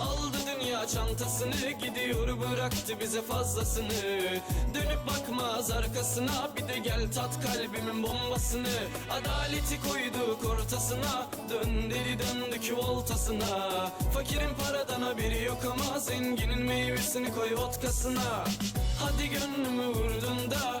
Aldı dünya çantasını gidiyor bıraktı bize fazlasını. Dönüp bakmaz arkasına bir de gel tat kalbimin bombasını. Adaleti koyduk ortasına dön dedi döndük voltasına. Fakirin paradan haberi yok ama zenginin meyvesini koy vodkasına. Hadi gönlümü vurdun da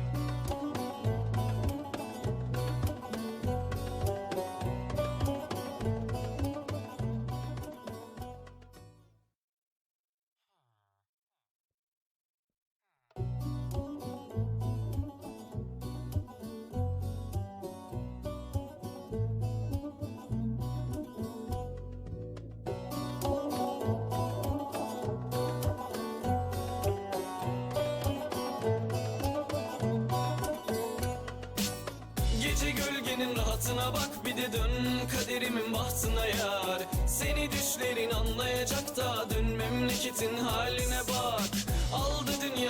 rahatına bak bir de dön kaderimin bahtına yar. Seni düşlerin anlayacak da dön memleketin haline bak. Aldı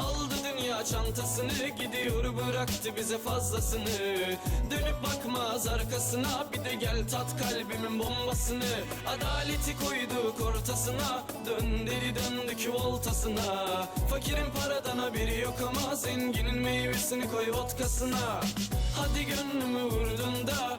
Aldı dünya çantasını gidiyor bıraktı bize fazlasını. Dönüp bakmaz arkasına bir de gel tat kalbimin bombasını. Adaleti koyduk ortasına dön dedi döndük voltasına Fakirin paradan haberi yok ama zenginin meyvesini koy vodkasına. Hadi gönlümü vurdun da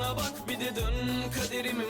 bak bir de dön kaderimin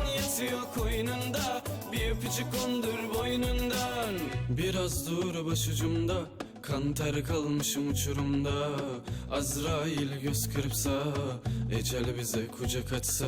yatıyor koynunda bir öpücük kondur boynundan. Biraz dur başucumda Kan ter kalmışım uçurumda. Azrail göz kırpsa Ecel bize kucak açsa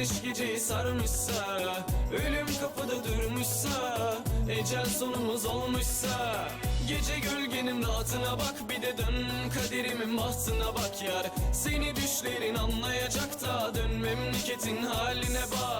Geceyi sarmışsa Ölüm kapıda durmuşsa Ecel sonumuz olmuşsa Gece gölgenin rahatına bak Bir de dön kaderimin bahtına bak yar. Seni düşlerin anlayacak da Dön memleketin haline bak